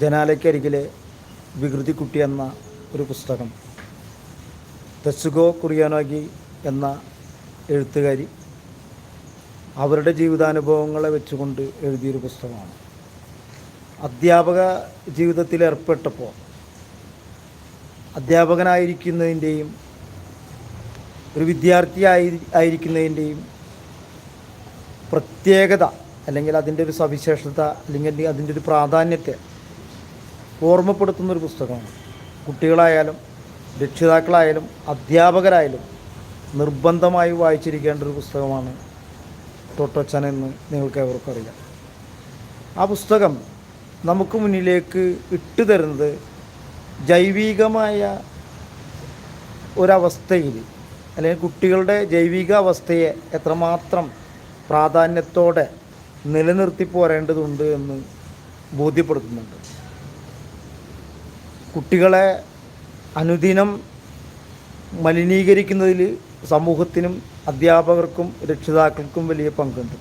ജനാലയ്ക്കരികിലെ വികൃതിക്കുട്ടി എന്ന ഒരു പുസ്തകം തെസുഗോ കുറിയാനോഗി എന്ന എഴുത്തുകാരി അവരുടെ ജീവിതാനുഭവങ്ങളെ വെച്ചുകൊണ്ട് എഴുതിയൊരു പുസ്തകമാണ്. അധ്യാപക ജീവിതത്തിൽ ഏർപ്പെട്ടപ്പോൾ അധ്യാപകനായിരിക്കുന്നതിന്റെയും ഒരു വിദ്യാർത്ഥിയായി ആയിരിക്കുന്നതിന്റെയും പ്രത്യേകത അല്ലെങ്കിൽ അതിന്റെ ഒരു സവിശേഷത അല്ലെങ്കിൽ അതിന്റെ ഒരു പ്രാധാന്യത്തെ ഓർമ്മപ്പെടുത്തുന്ന ഒരു പുസ്തകമാണ്. കുട്ടികളായാലും രക്ഷിതാക്കളായാലും അധ്യാപകരായാലും നിർബന്ധമായി വായിച്ചിരിക്കേണ്ട ഒരു പുസ്തകമാണ് ടോട്ടോച്ചൻ എന്ന് നിങ്ങൾക്ക് ഏവർക്കും അറിയാം. ആ പുസ്തകം നമുക്ക് മുന്നിലേക്ക് ഇട്ടു തരുന്നത് ജൈവികമായ ഒരവസ്ഥയിൽ അല്ലെങ്കിൽ കുട്ടികളുടെ ജൈവിക അവസ്ഥയെ എത്രമാത്രം പ്രാധാന്യത്തോടെ നിലനിർത്തി പോരേണ്ടതുണ്ട് എന്ന് ബോധ്യപ്പെടുത്തുന്നുണ്ട്. കുട്ടികളെ അനുദിനം മലിനീകരിക്കുന്നതിൽ സമൂഹത്തിനും അധ്യാപകർക്കും രക്ഷിതാക്കൾക്കും വലിയ പങ്കുണ്ട്.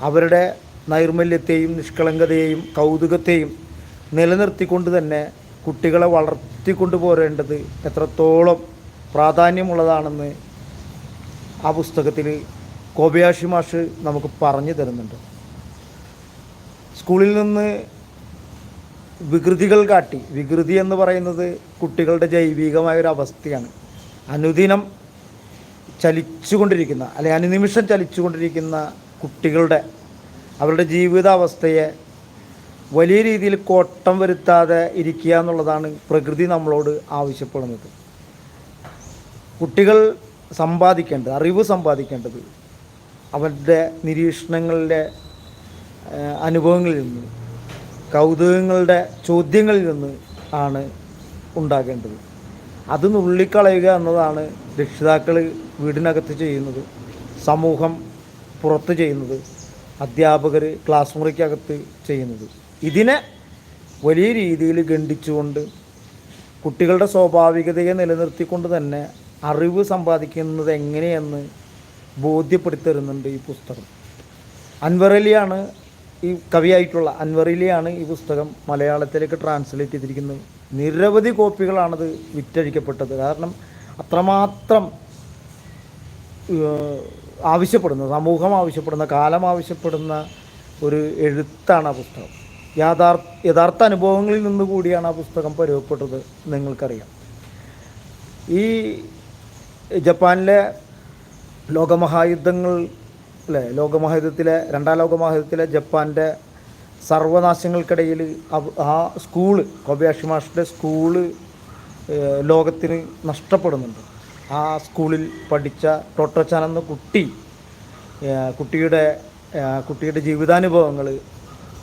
അവരുടെ നൈർമല്യത്തെയും നിഷ്കളങ്കതയെയും കൗതുകത്തെയും നിലനിർത്തിക്കൊണ്ട് തന്നെ കുട്ടികളെ വളർത്തിക്കൊണ്ടു പോരേണ്ടത് എത്രത്തോളം പ്രാധാന്യമുള്ളതാണെന്ന് ആ പുസ്തകത്തിൽ കോബയാഷി മാഷ് നമുക്ക് പറഞ്ഞു തരുന്നുണ്ട്. സ്കൂളിൽ നിന്ന് വികൃതികൾ കാട്ടി. വികൃതി എന്ന് പറയുന്നത് കുട്ടികളുടെ ജൈവികമായ ഒരു അവസ്ഥയാണ്. അനുദിനം ചലിച്ചുകൊണ്ടിരിക്കുന്ന അല്ലെങ്കിൽ അനുനിമിഷം ചലിച്ചുകൊണ്ടിരിക്കുന്ന കുട്ടികളുടെ അവരുടെ ജീവിതാവസ്ഥയെ വലിയ രീതിയിൽ കോട്ടം വരുത്താതെ ഇരിക്കുക എന്നുള്ളതാണ് പ്രകൃതി നമ്മളോട് ആവശ്യപ്പെടുന്നത്. കുട്ടികൾ സമ്പാദിക്കേണ്ടത് അറിവ് സമ്പാദിക്കേണ്ടത് അവരുടെ നിരീക്ഷണങ്ങളിലെ അനുഭവങ്ങളിൽ നിന്ന് കൗതുകങ്ങളുടെ ചോദ്യങ്ങളിൽ നിന്ന് ആണ് ഉണ്ടാകേണ്ടത്. അത് നുള്ളിക്കളയുക എന്നതാണ് രക്ഷിതാക്കൾ വീടിനകത്ത് ചെയ്യുന്നത് സമൂഹം പുറത്ത് ചെയ്യുന്നത് അധ്യാപകർ ക്ലാസ് മുറിക്കകത്ത് ചെയ്യുന്നത്. ഇതിനെ വലിയ രീതിയിൽ ഖണ്ഡിച്ചുകൊണ്ട് കുട്ടികളുടെ സ്വാഭാവികതയെ നിലനിർത്തിക്കൊണ്ട് തന്നെ അറിവ് സമ്പാദിക്കുന്നത് എങ്ങനെയെന്ന് ബോധ്യപ്പെടുത്തി തരുന്നുണ്ട് ഈ പുസ്തകം. അൻവർ അലിയാണ് ഈ കവിയായിട്ടുള്ള അൻവറിലെയാണ് ഈ പുസ്തകം മലയാളത്തിലേക്ക് ട്രാൻസ്ലേറ്റ് ചെയ്തിരിക്കുന്നത്. നിരവധി കോപ്പികളാണത് വിറ്റഴിക്കപ്പെട്ടത്. കാരണം അത്രമാത്രം ആവശ്യപ്പെടുന്ന സമൂഹം ആവശ്യപ്പെടുന്ന കാലം ആവശ്യപ്പെടുന്ന ഒരു എഴുത്താണ് ആ പുസ്തകം. യാഥാർത്ഥ യഥാർത്ഥ അനുഭവങ്ങളിൽ നിന്ന് കൂടിയാണ് ആ പുസ്തകം പരുവപ്പെട്ടത് നിങ്ങൾക്കറിയാം. ഈ ജപ്പാനിലെ ലോകമഹായുദ്ധങ്ങൾ അല്ലേ ലോകമഹായുദ്ധത്തിലെ രണ്ടാം ലോകമഹായുദ്ധത്തിലെ ജപ്പാന്റെ സർവനാശങ്ങൾക്കിടയിൽ ആ സ്കൂൾ കൊബയാഷി മാഷിന്റെ സ്കൂൾ ലോകത്തിന് നഷ്ടപ്പെടുന്നുണ്ട്. ആ സ്കൂളിൽ പഠിച്ച ടോട്ടോച്ചാൻ എന്ന കുട്ടി കുട്ടിയുടെ കുട്ടിയുടെ ജീവിതാനുഭവങ്ങൾ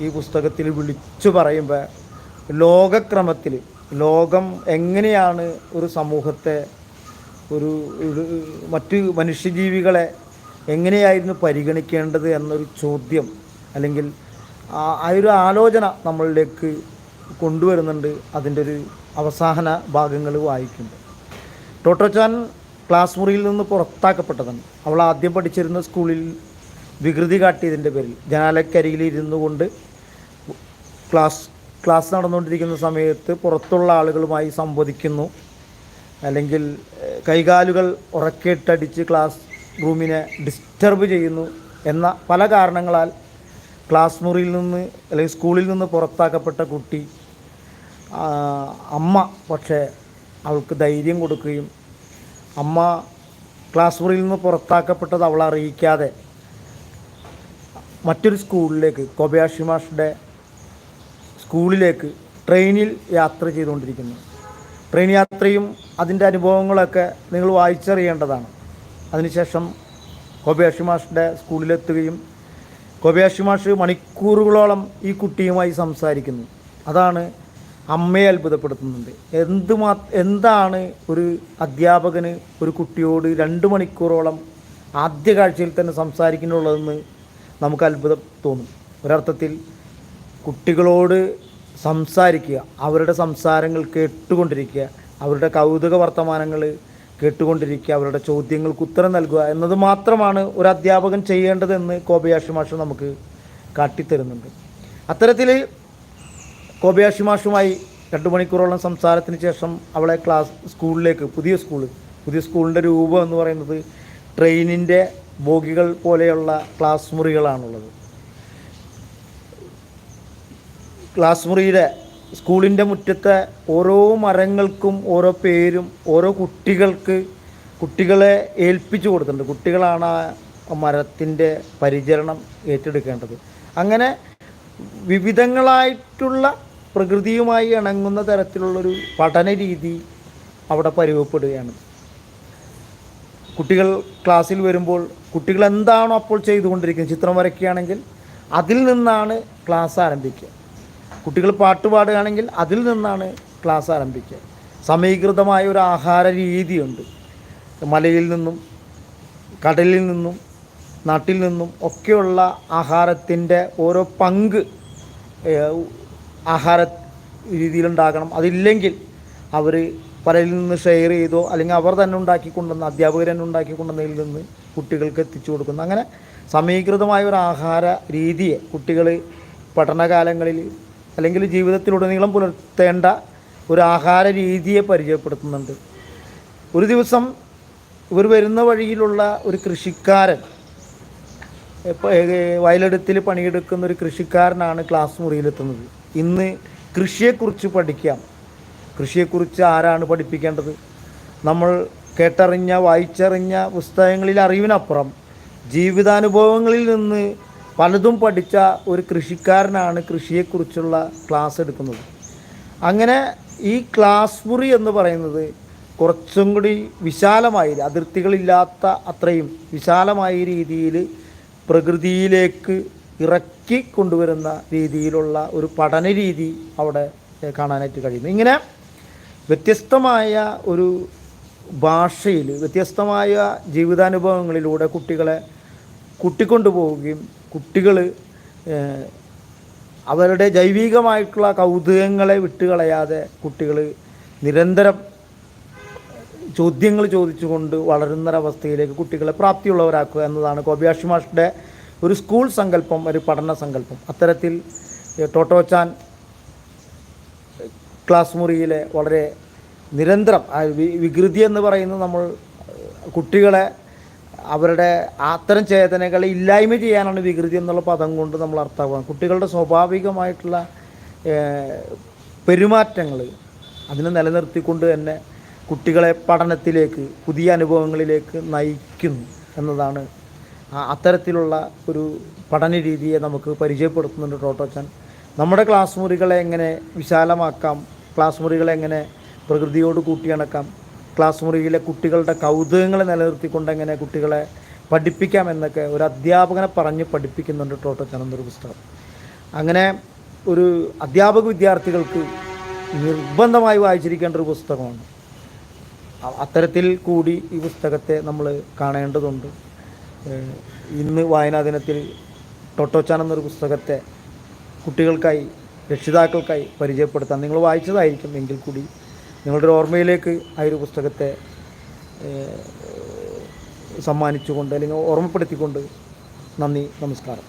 ഈ പുസ്തകത്തിൽ വിളിച്ചു പറയുമ്പോൾ ലോകക്രമത്തിൽ ലോകം എങ്ങനെയാണ് ഒരു സമൂഹത്തെ ഒരു മറ്റ് മനുഷ്യജീവികളെ എങ്ങനെയായിരുന്നു പരിഗണിക്കേണ്ടത് എന്നൊരു ചോദ്യം അല്ലെങ്കിൽ ആ ഒരു ആലോചന നമ്മളിലേക്ക് കൊണ്ടുവരുന്നുണ്ട്. അതിന്റെ ഒരു അവസാന ഭാഗങ്ങൾ വായിക്കുമ്പോൾ. ടോട്ടോച്ചാൻ ക്ലാസ് മുറിയിൽ നിന്ന് പുറത്താക്കപ്പെട്ടതാണ്. അവൾ ആദ്യം പഠിച്ചിരുന്ന സ്കൂളിൽ വികൃതി കാട്ടിയതിന്റെ പേരിൽ. ജനാലക്കരിയിൽ ഇരുന്നു കൊണ്ട് ക്ലാസ് ക്ലാസ് നടന്നുകൊണ്ടിരിക്കുന്ന സമയത്ത് പുറത്തുള്ള ആളുകളുമായി സംവദിക്കുന്നു. അല്ലെങ്കിൽ കൈകാലുകൾ ഉറക്കിയിട്ടടിച്ച് ക്ലാസ് റൂമിനെ ഡിസ്റ്റർബ് ചെയ്യുന്നു എന്ന പല കാരണങ്ങളാൽ ക്ലാസ് മുറിയിൽ നിന്ന് അല്ലെങ്കിൽ സ്കൂളിൽ നിന്ന് പുറത്താക്കപ്പെട്ട കുട്ടി അമ്മ പക്ഷേ അവൾക്ക് ധൈര്യം കൊടുക്കുകയും അമ്മ ക്ലാസ് മുറിയിൽ നിന്ന് പുറത്താക്കപ്പെട്ടത് അവൾ അറിയിക്കാതെ മറ്റൊരു സ്കൂളിലേക്ക് കൊബയാഷി മാഷിന്റെ സ്കൂളിലേക്ക് ട്രെയിനിൽ യാത്ര ചെയ്തുകൊണ്ടിരിക്കുന്നു. ട്രെയിൻ യാത്രയും അതിന്റെ അനുഭവങ്ങളൊക്കെ നിങ്ങൾ വായിച്ചറിയേണ്ടതാണ്. അതിനുശേഷം കോബയാഷി മാഷിന്റെ സ്കൂളിലെത്തുകയും കോബയാഷി മാഷ് മണിക്കൂറുകളോളം ഈ കുട്ടിയുമായി സംസാരിക്കുന്നു. അതാണ് അമ്മയെ അത്ഭുതപ്പെടുത്തുന്നുണ്ട് എന്ത് മാ എന്താണ് ഒരു അധ്യാപകന് ഒരു കുട്ടിയോട് രണ്ട് മണിക്കൂറോളം ആദ്യ കാഴ്ചയിൽ തന്നെ സംസാരിക്കുന്നുള്ളതെന്ന് നമുക്ക് അത്ഭുതം തോന്നും. ഒരർത്ഥത്തിൽ കുട്ടികളോട് സംസാരിക്കുക അവരുടെ സംസാരങ്ങൾ കേട്ടുകൊണ്ടിരിക്കുക അവരുടെ കൗതുക വർത്തമാനങ്ങൾ കേട്ടുകൊണ്ടിരിക്കുക അവരുടെ ചോദ്യങ്ങൾക്ക് ഉത്തരം നൽകുക എന്നത് മാത്രമാണ് ഒരു അധ്യാപകൻ ചെയ്യേണ്ടതെന്ന് കോബയാഷി മാഷ് നമുക്ക് കാട്ടിത്തരുന്നുണ്ട്. അത്തരത്തിൽ കോബയാഷി മാഷുമായി രണ്ട് മണിക്കൂറോളം സംസാരത്തിന് ശേഷം അവളെ ക്ലാസ് സ്കൂളിലേക്ക് പുതിയ സ്കൂൾ പുതിയ സ്കൂളിന്റെ രൂപം എന്ന് പറയുന്നത് ട്രെയിനിന്റെ ബോഗികൾ പോലെയുള്ള ക്ലാസ് മുറികളാണുള്ളത്. ക്ലാസ് മുറിയുടെ സ്കൂളിന്റെ മുറ്റത്തെ ഓരോ മരങ്ങൾക്കും ഓരോ പേരും ഓരോ കുട്ടികൾക്ക് കുട്ടികളെ ഏൽപ്പിച്ചു കൊടുത്തിട്ടുണ്ട്. കുട്ടികളാണ് ആ മരത്തിന്റെ പരിചരണം ഏറ്റെടുക്കേണ്ടത്. അങ്ങനെ വിവിധങ്ങളായിട്ടുള്ള പ്രകൃതിയുമായി ഇണങ്ങുന്ന തരത്തിലുള്ളൊരു പഠന രീതി അവിടെ പരിവപ്പെടുകയാണ് കുട്ടികൾ ക്ലാസ്സിൽ വരുമ്പോൾ കുട്ടികൾ എന്താണോ അപ്പോൾ ചെയ്തുകൊണ്ടിരിക്കുന്നത് ചിത്രം വരയ്ക്കുകയാണെങ്കിൽ അതിൽ നിന്നാണ് ക്ലാസ് ആരംഭിക്കുക. കുട്ടികൾ പാട്ട് പാടുകയാണെങ്കിൽ അതിൽ നിന്നാണ് ക്ലാസ് ആരംഭിക്കുക. സമീകൃതമായ ഒരു ആഹാര രീതിയുണ്ട്. മലയിൽ നിന്നും കടലിൽ നിന്നും നാട്ടിൽ നിന്നും ഒക്കെയുള്ള ആഹാരത്തിന്റെ ഓരോ പങ്ക് ആഹാര രീതിയിലുണ്ടാകണം. അതില്ലെങ്കിൽ അവർ പലരിൽ നിന്ന് ഷെയർ ചെയ്തോ അല്ലെങ്കിൽ അവർ തന്നെ ഉണ്ടാക്കിക്കൊണ്ടുവന്ന അധ്യാപകർ തന്നെ ഉണ്ടാക്കിക്കൊണ്ടുവന്നതിൽ നിന്ന് കുട്ടികൾക്ക് എത്തിച്ചു കൊടുക്കുന്നു. അങ്ങനെ സമീകൃതമായ ഒരു ആഹാര രീതിയെ കുട്ടികൾ പഠനകാലങ്ങളിൽ അല്ലെങ്കിൽ ജീവിതത്തിലുടനീളം പുലർത്തേണ്ട ഒരു ആഹാര രീതിയെ പരിചയപ്പെടുത്തുന്നുണ്ട്. ഒരു ദിവസം ഇവർ വരുന്ന വഴിയിലുള്ള ഒരു കൃഷിക്കാരൻ വയലെടുത്തിൽ പണിയെടുക്കുന്ന ഒരു കൃഷിക്കാരനാണ് ക്ലാസ് മുറിയിലെത്തുന്നത്. ഇന്ന് കൃഷിയെക്കുറിച്ച് പഠിക്കാം. കൃഷിയെക്കുറിച്ച് ആരാണ് പഠിപ്പിക്കേണ്ടത്? നമ്മൾ കേട്ടറിഞ്ഞ വായിച്ചറിഞ്ഞ പുസ്തകങ്ങളിൽ അറിവിനപ്പുറം ജീവിതാനുഭവങ്ങളിൽ നിന്ന് പലതും പഠിച്ച ഒരു കൃഷിക്കാരനാണ് കൃഷിയെക്കുറിച്ചുള്ള ക്ലാസ് എടുക്കുന്നത്. അങ്ങനെ ഈ ക്ലാസ് മുറി എന്ന് പറയുന്നത് കുറച്ചും കൂടി വിശാലമായി അതിർത്തികളില്ലാത്ത അത്രയും വിശാലമായ രീതിയിൽ പ്രകൃതിയിലേക്ക് ഇറക്കി കൊണ്ടുവരുന്ന രീതിയിലുള്ള ഒരു പഠന രീതി അവിടെ കാണാനായിട്ട് കഴിയുന്നു. ഇങ്ങനെ വ്യത്യസ്തമായ ഒരു ഭാഷയിൽ വ്യത്യസ്തമായ ജീവിതാനുഭവങ്ങളിലൂടെ കുട്ടികളെ കൂട്ടിക്കൊണ്ടുപോവുകയും കുട്ടികൾ അവരുടെ ജൈവികമായിട്ടുള്ള കൗതുകങ്ങളെ വിട്ടുകളയാതെ കുട്ടികൾ നിരന്തരം ചോദ്യങ്ങൾ ചോദിച്ചുകൊണ്ട് വളരുന്നൊരവസ്ഥയിലേക്ക് കുട്ടികളെ പ്രാപ്തിയുള്ളവരാക്കുക എന്നതാണ് കോബിയാഷി മാഷിന്റെ ഒരു സ്കൂൾ സങ്കല്പം ഒരു പഠന സങ്കല്പം. അത്തരത്തിൽ ടോട്ടോച്ചാൻ ക്ലാസ് മുറിയിലെ വളരെ നിരന്തരം വികൃതി എന്ന് പറയുന്നത് നമ്മൾ കുട്ടികളെ അവരുടെ അത്തരം ചേതനകളെ ഇല്ലായ്മ ചെയ്യാനാണ് വികൃതി എന്നുള്ള പദം കൊണ്ട് നമ്മൾ അർത്ഥമാക്കുന്നത്. കുട്ടികളുടെ സ്വാഭാവികമായിട്ടുള്ള പെരുമാറ്റങ്ങൾ അതിനെ നിലനിർത്തിക്കൊണ്ട് തന്നെ കുട്ടികളെ പഠനത്തിലേക്ക് പുതിയ അനുഭവങ്ങളിലേക്ക് നയിക്കുന്നു എന്നതാണ് അത്തരത്തിലുള്ള ഒരു പഠന രീതിയെ നമുക്ക് പരിചയപ്പെടുത്തുന്നുണ്ട് ടോട്ടോച്ചൻ നമ്മുടെ ക്ലാസ് മുറികളെ എങ്ങനെ വിശാലമാക്കാം? ക്ലാസ് മുറികളെ എങ്ങനെ പ്രകൃതിയോട് കൂട്ടിയിണക്കാം ക്ലാസ് മുറിയിലെ കുട്ടികളുടെ കൗതുകങ്ങളെ നിലനിർത്തിക്കൊണ്ട് എങ്ങനെ കുട്ടികളെ പഠിപ്പിക്കാം എന്നൊക്കെ ഒരു അധ്യാപകനെ പറഞ്ഞ് പഠിപ്പിക്കുന്നുണ്ട് ടോട്ടോ എന്നൊരു പുസ്തകം. അങ്ങനെ ഒരു അധ്യാപക വിദ്യാർത്ഥികൾക്ക് നിർബന്ധമായി വായിച്ചിരിക്കേണ്ട ഒരു പുസ്തകമാണ്. അത്തരത്തിൽ കൂടി ഈ പുസ്തകത്തെ നമ്മൾ കാണേണ്ടതുണ്ട്. ഇന്ന് വായനാ ദിനത്തിൽ ടൊട്ടോച്ചാൻ എന്നൊരു പുസ്തകത്തെ കുട്ടികൾക്കായി രക്ഷിതാക്കൾക്കായി പരിചയപ്പെടുത്താൻ നിങ്ങൾ വായിച്ചതായിരിക്കും എങ്കിൽ കൂടി നിങ്ങളുടെ ഓർമ്മയിലേക്ക് ആ ഒരു പുസ്തകത്തെ സമ്മാനിച്ചുകൊണ്ട് അല്ലെങ്കിൽ ഓർമ്മപ്പെടുത്തിക്കൊണ്ട് നന്ദി നമസ്കാരം.